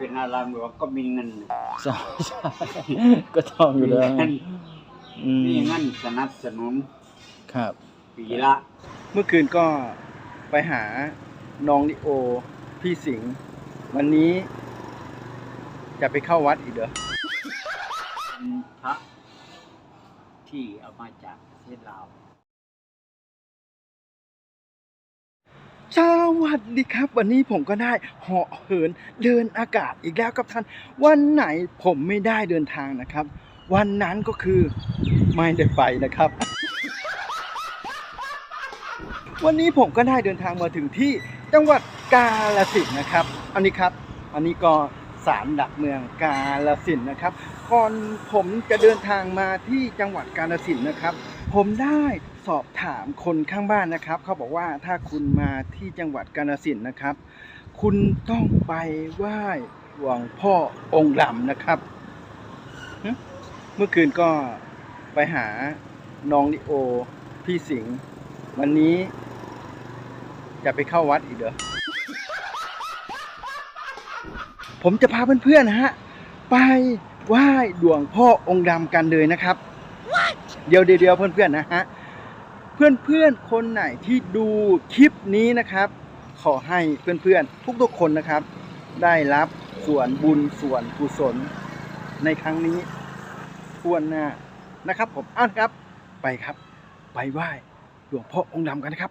เป็นอารามหลวงก็มีเงินใช่ใช่ก็ต้องอยู่แล้วมีเงินอืมมีเงินสนับสนุนครับ ปีละเมื่อคืนก็ไปหาน้องลิโอ พี่สิงห์วันนี้จะไปเข้าวัดอีกเหรอเป็นพระที่เอามาจากประเทศลาว สวัสดีครับ วันนี้ผมก็ได้เหาะเหินเดินอากาศอีกแล้วครับท่าน วันไหนผมไม่ได้เดินทางนะครับ วันนั้นก็คือไม่ได้ไปนะครับ วันนี้ผมก็ได้เดินทางมาถึงที่จังหวัดกาฬสินธุ์นะครับ อันนี้ครับ อันนี้ก็ศาลหลักเมืองกาฬสินธุ์นะครับ ก่อนผมจะเดินทางมาที่จังหวัดกาฬสินธุ์นะครับ ผมได้ สอบถามคนข้างบ้านนะครับ เขาบอกว่าถ้าคุณมาที่จังหวัดกาฬสินธุ์นะครับ คุณต้องไปไหว้หลวงพ่อองค์ดำนะครับหึเมื่อคืนก็ไปหาน้องลิโอ พี่สิงห์วันนี้ จะไปเข้าวัดอีกเหรอ ผมจะพาเพื่อนๆนะฮะ ไปไหว้หลวงพ่อองค์ดำกันเลยนะครับ เดี๋ยวเดี๋ยวเพื่อนๆนะฮะ เพื่อนๆคนไหนที่ดูคลิปนี้นะครับ ขอให้เพื่อนๆทุกๆคนนะครับ ได้รับส่วนบุญส่วนกุศลในครั้งนี้ทั่วหน้านะครับ ผมอ่านครับไปครับ ไปไหว้หลวงพ่อองค์ดำกันนะครับ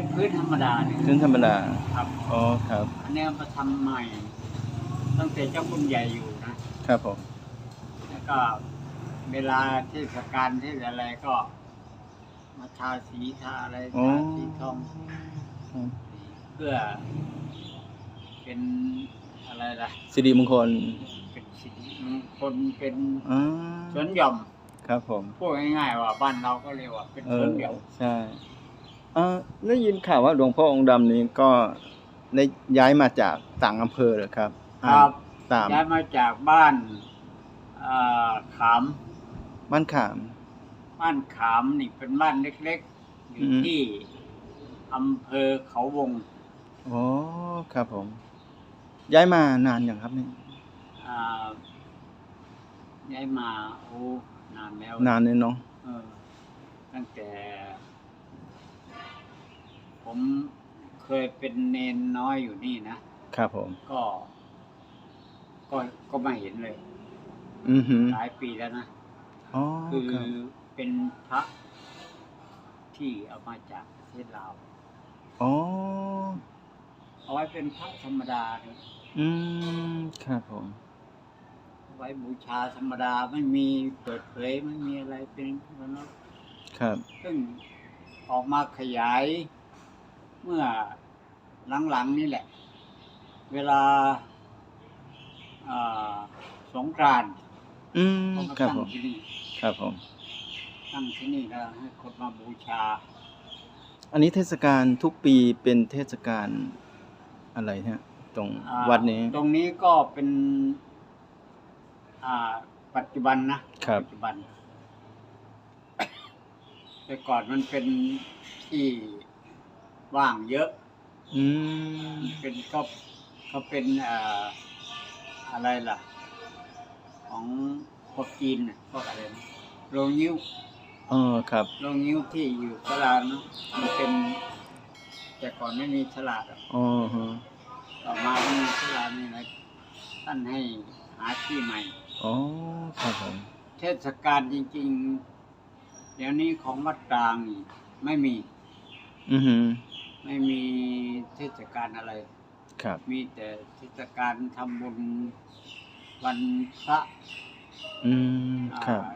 เป็นพื้นธรรมดาเนี่ยซึ่งธรรมดาครับ อ๋อครับ อันนี้เอามาทำใหม่ ตั้งแต่เจ้าคุณใหญ่อยู่นะ ครับผม แล้วก็เวลาเทศกาลเทศอะไรก็ มาทาสีทาอะไรอ๋อทาสีทองเพื่อ เป็นอะไรล่ะสิริมงคล เป็นสิริมงคลเป็นอ่าสวนหย่อม ครับผมพูดง่ายๆว่าบ้านเราก็เรียกว่าเป็นเอสวอนหย่อมใช่ เอ่อได้ยินข่าวว่าหลวงพ่อองค์ดำนี้ก็ได้ย้ายมาจากต่างอำเภอเหรอครับครับตามย้ายมาจากบ้านอ่าขามบ้านขาม บ้านขามนี่เป็นบ้านเล็กๆ อยู่อืมที่อำเภอเขาวงอ๋อครับผม ย้ายมานานอย่างครับนี่อ่าย้ายมาโอ้นานแล้ว นานเลยเนาะเออตั้งแต่ ผมเคยเป็นเนนน้อยอยู่นี่นะ ครับผม ก็ ก็ก็มาเห็นเลย อือหือหลายปีแล้วนะ อ๋อคือครับเป็นพระที่เอามาจากประเทศลาว อ๋อ เอาไว้เป็นพระธรรมดาเนี่ยอืม ครับผม เอาไว้บูชาธรรมดาไม่มีเปิดเผยไม่มีอะไรเป็นมันแล้วครับ ซึ่งออกมาขยาย เมื่อหลังๆนี่แหละ เวลาอ่าสงกรานต์อืมเขามาครับตั้งผมที่นี่ครับผม ตั้งที่นี่แล้วให้คนมาบูชา อันนี้เทศกาลทุกปีเป็นเทศกาลอะไรฮะ ตรงอ่าวัดนี้ ตรงนี้ก็เป็น อ่า ปัจจุบันนะครับ ปัจจุบัน แต่ก่อนมันเป็นที่ ว่างเยอะ อืมเป็นก็ก็เป็นอ่าอะไรล่ะ ของพวกจีนน่ะพวกอะไรนะโรงยิ้วอ๋อครับ โรงยิ้วที่อยู่ตลาดเนาะมันเป็น แต่ก่อนไม่มีตลาดหรอกอ๋อฮะต่อมาก็มีตลาดนี่นะท่านให้หาที่ใหม่ อ๋อครับผม เทศกาลจริง ๆ เดี๋ยวนี้ของวัดกลางนี่ไม่มี อือหือ ไม่มีเทศกาลอะไร ครับ มีแต่เทศกาลทำบุญวันพระอืม ครับ อ่า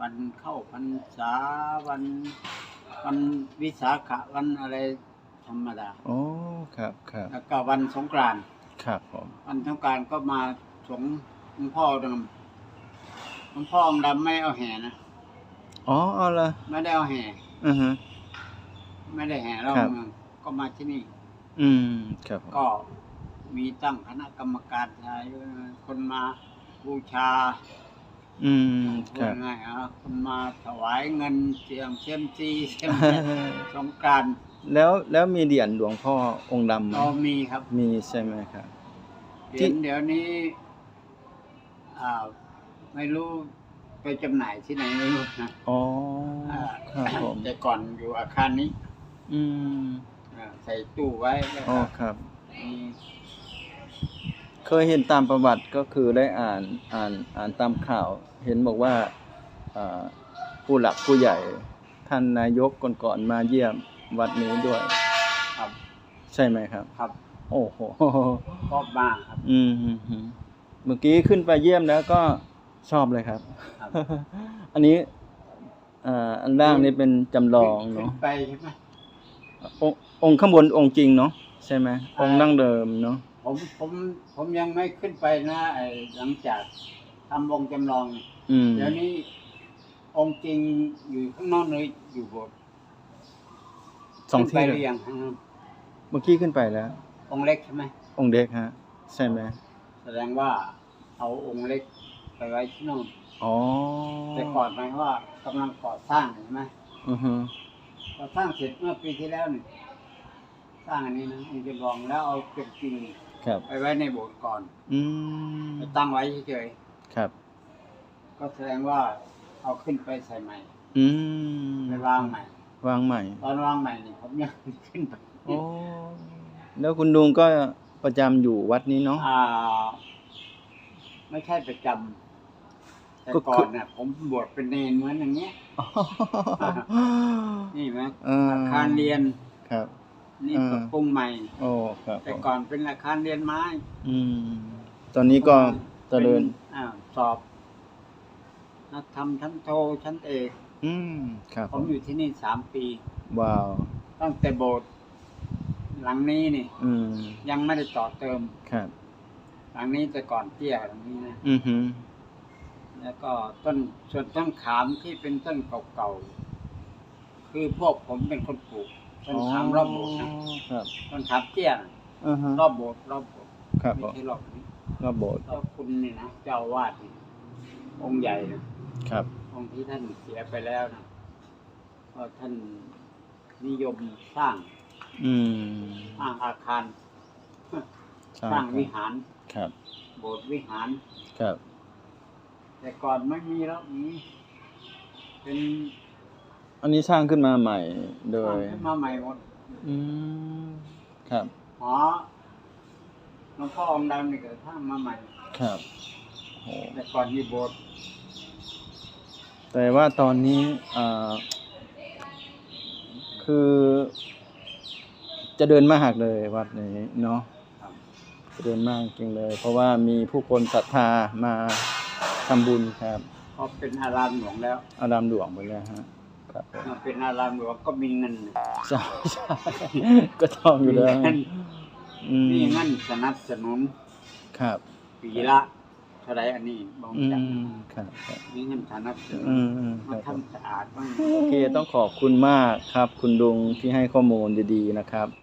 วันเข้าพรรษาวันวันวิสาขะวันอะไรธรรมดาอ๋อครับ ครับ แล้วก็วันสงกรานต์ครับผม วันสงกรานต์ก็มาสงฆ์หลวงพ่อดำหลวงพ่อองค์ดำไม่เอาแห่นะอ๋อ เอาละไม่ได้เอาแห่ อือฮึไม่ได้แห่รอบครับ เมือง ก็มาที่นี่ออืม ครับผมก็มีตั้งคณะกรรมการชายคนมาบูชาอืมพูครัดบง่ายๆอะคนมาถวายเงินเสียงเชยมซีเสียมสงกรารแล้วแล้วมีเหรียญหลวงพ่อองค์ดำไหมก็มีครับ มีใช่ไหมครับเหรียญเดี๋ยวนี้อ่าไม่รู้ไปจำหน่ายที่ไหนไม่รู้นะอ๋ออ่าครับผม แต่ก่อนอยู่อาคารนี้ อืมอ่า ใส่ตู้ไว้แล้วอ๋อก็ครับ มีเคยเห็นตามประวัติก็คือได้อ่านอ่านอ่านตามข่าว เห็นบอกว่าอ่าผู้หลักผู้ใหญ่ ท่านนายกก่อนๆมาเยี่ยมวัดนี้ด้วย ครับใช่ไหมครับ ครับโอ้โหก็มาครับ อืมฮึฮึเมื่อกี้ขึ้นไปเยี่ยมแล้วก็ชอบเลยครับ ครับ อันนี้อ่าอันล่างนี่เป็นจำลองเนาะขึ้ไปใช่ไหม องค์องค์ข้างบนองค์จริงเนาะใช่ไหมองค์นั่งเดิมเนาะผมผมผมยังไม่ขึ้นไปนะไอ้หลังจากทำองค์จำลองเนี่ยอืมเดี๋ยวนี้องค์จริงอยู่ข้างนอกเลยอยู่โบสถ์สองขึ้นที่ไปเลหรือยยังข้างนอกเมื่อกี้ขึ้นไปแล้ว องค์เล็กใช่ไหมองค์เด็กฮะ ใช่ไหมแสดงว่าเอาองค์เล็กไปไว้ที่โน่นอ๋อแต่ก่อนหมายว่ากำลังก่อสร้างเห็นไหมอือฮึ ก่อสร้างเสร็จเมื่อปีที่แล้วนี่สร้างอันนี้นะองค์จำลองแล้วเอาเป็นจริงครับ ไปไว้ในโบสถ์ก่อนอืมไปตั้งไว้เฉยครับ ๆก็แสดงว่าเอาขึ้นไปใส่ใหม่อืมไปวางใหม่ วางใหม่ตอนวางใหม่นี่ผมยังขึ้นไปโอ้แล้วคุณลุงก็ประจำอยู่วัดนี้เนาะอ่า ไม่ใช่ประจำ แต่ก็คือก่อนเนี่ยผมบวชเป็นเนนเหมือนอย่างเงี้ย นี่ไหมเอออาคารเรียนครับ นี่อ่าปรับปรุงใหม่ โอ้ครับแต่ก่อนเป็นอาคารเรียนไม้อืมตอนนี้ก็เจริญ ป็นอ่าสอบนักธรรมชั้นโทชั้นเอก อืมครับผมอยู่ที่นี่สามปี ว้าว ตั้งแต่โบสถ์หลังนี้นี่ อืมยังไม่ได้ต่อเติม ครับ หลังนี้แต่ก่อนเตี้ยหลังนี้นะ อือฮึ แล้วก็ต้นส่วนต้นขามที่เป็นต้นเก่าๆคือพวกผมเป็นคนปลูกต้นขามรอบโบสถ์นะครับต้นขามเตี้ยน่ะอือฮึรอบโบสถ์รอบโบสถ์ครับผไม่มใช่รอบนี้รอบโบสถ์รอบคุณนี่นะเจ้าอาวาดนี่องค์ใหญ่นะครับ องค์ที่ท่านเสียไปแล้วนะก็ท่านนิยมสร้างอืมสร้างอาคารใช่สร้างครับวิหาร ครับ โบสถ์วิหาร ครับ แต่ก่อนไม่มีแล้วนี้เป็นอันนี้สร้างขึ้นมาใหม่โดสร้างยขึ้นมาใหม่หมดอืมครับหอหลวงพ่อองค์ดำนี่ก็สร้างมาใหม่ ครับโอ้แต่ก่อนมีโบสถ์แต่ว่าตอนนี้อ่าคือ จะเดินมากเลยวัดนี้เนาะครับจะเดินมากจริงเลย เพราะว่ามีผู้คนศรัทธามา ทำบุญครับเพราะเป็นอารามหลวงแล้วอารามหลวงไปแล้วฮะครับผมเมื่อเป็นอารามหลวงก็มีเงินใช่ใช่ก็ต้องอยู่แล้วมีเงินอืมมีเงินสนับสนุนครับปีละเท่าไรอันนี้บองอืจักมครับครับมีเงินสนับสนุนอืมอืมคมารับผม ทำสะอาดบ้าง โอเค ต้องขอบคุณมากครับ คุณลุงที่ให้ข้อมูลดีๆนะครับ